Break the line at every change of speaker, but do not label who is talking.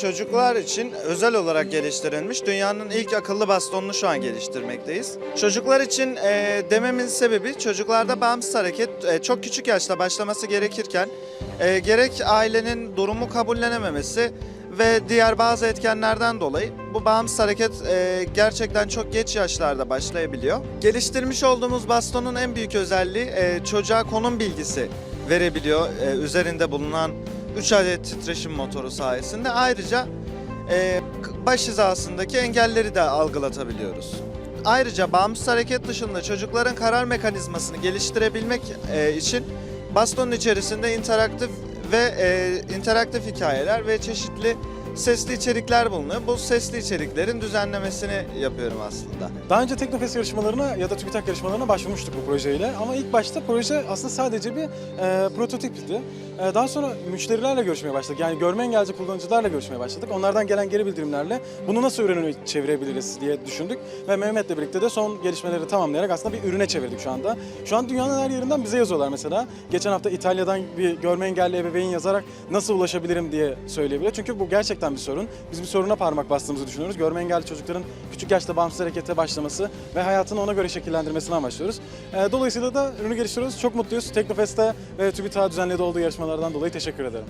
Çocuklar için özel olarak geliştirilmiş dünyanın ilk akıllı bastonunu şu an geliştirmekteyiz. Çocuklar için e, dememin sebebi çocuklarda bağımsız hareket e, çok küçük yaşta başlaması gerekirken e, gerek ailenin durumu kabullenememesi ve diğer bazı etkenlerden dolayı bu bağımsız hareket e, gerçekten çok geç yaşlarda başlayabiliyor. Geliştirmiş olduğumuz bastonun en büyük özelliği e, çocuğa konum bilgisi verebiliyor e, üzerinde bulunan 3 adet titreşim motoru sayesinde. Ayrıca e, baş hizasındaki engelleri de algılatabiliyoruz. Ayrıca bağımsız hareket dışında çocukların karar mekanizmasını geliştirebilmek e, için bastonun içerisinde interaktif ve e, interaktif hikayeler ve çeşitli sesli içerikler bulunuyor. Bu sesli içeriklerin düzenlemesini yapıyorum aslında.
Daha önce Teknofest yarışmalarına ya da TÜBİTAK yarışmalarına başvurmuştuk bu projeyle ama ilk başta proje aslında sadece bir e, prototipti. E, daha sonra müşterilerle görüşmeye başladık. Yani görme engelli kullanıcılarla görüşmeye başladık. Onlardan gelen geri bildirimlerle bunu nasıl ürüne çevirebiliriz diye düşündük. Ve Mehmet'le birlikte de son gelişmeleri tamamlayarak aslında bir ürüne çevirdik şu anda. Şu an dünyanın her yerinden bize yazıyorlar mesela. Geçen hafta İtalya'dan bir görme engelli ebeveyn yazarak nasıl ulaşabilirim diye söyleyebiliyor. Çünkü bu gerçekten bir sorun. Biz bir soruna parmak bastığımızı düşünüyoruz. Görme engelli çocukların küçük yaşta bağımsız harekete başlaması ve hayatını ona göre şekillendirmesini amaçlıyoruz. Ee, Dolayısıyla da ürünü geliştiriyoruz. Çok mutluyuz. Teknofest'te ve TÜBİTAK düzenlediği olduğu yarışmalardan dolayı teşekkür ederim.